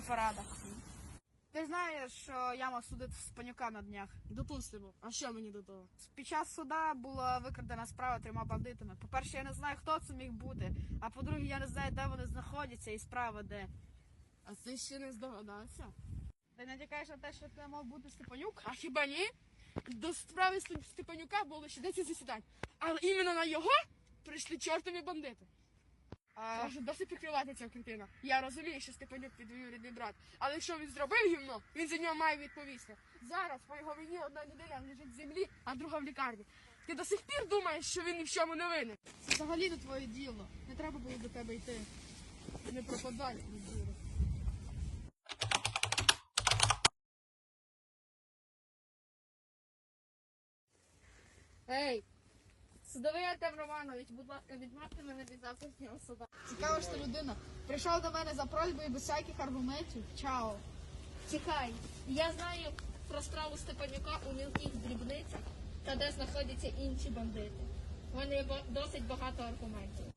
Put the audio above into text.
порадах. Ти знаєш, що я мав судити Степанюка на днях. Допустимо. А що мені до того? Під час суда була викрадена справа трьома бандитами. По-перше, я не знаю, хто це міг бути. А по-друге, я не знаю, де вони знаходяться і справа де. А ти ще не здогадався? Ти натякаєш на те, що це мав бути Степанюк? А хіба ні? До справи Степанюка було ще 10 засідань. Але іменно на його прийшли чортові бандити. Може, досить прикривати цього кретина. Я розумію, що Степанюк підвів рідний брат. Але якщо він зробив гівно, він за нього має відповісти. Зараз по його вині одна людина лежить в землі, а друга в лікарні. Ти до сих пір думаєш, що він ні в чому не винен. це взагалі не твоє діло. Не треба було до тебе йти. Не пропадай, дура. Ей! Судовий Артем Романович, будь ласка, відмовте мене від завтрашнього суда. Цікава ж ти людина. Прийшов до мене за просьбою без всяких аргументів. Чао. Чекай, я знаю про справу Степанюка у мілких дрібницях та де знаходяться інші бандити. У мене є досить багато аргументів.